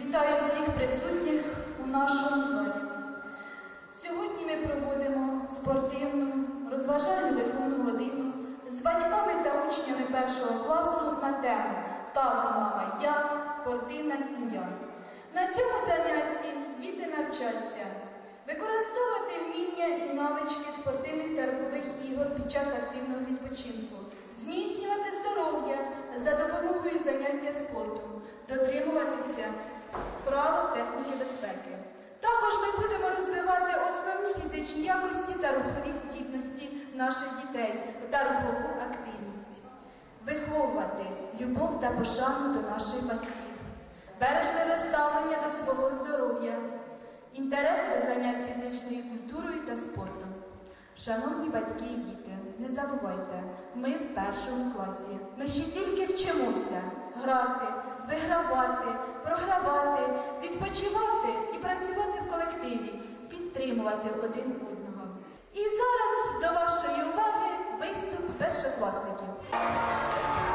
Вітаю всіх присутніх у нашому залі. Сьогодні ми проводимо спортивну, розважальну верховну годину з батьками та учнями першого класу на тему Тато, мама, я, спортивна сім'я. На цьому занятті діти навчаться використовувати вміння і навички спортивних та рухових ігор під час активного відпочинку, зміцнювати здоров'я за допомогою заняття спортом, та рухову активність, виховувати любов та пошану до наших батьків, бережливе ставлення до свого здоров'я, інтерес до занять фізичною культурою та спортом. Шановні батьки і діти, не забувайте, ми в першому класі. Ми ще тільки вчимося грати, вигравати, програвати, відпочивати і працювати в колективі, підтримувати один одного. І зараз до вашої уваги виступ першокласників.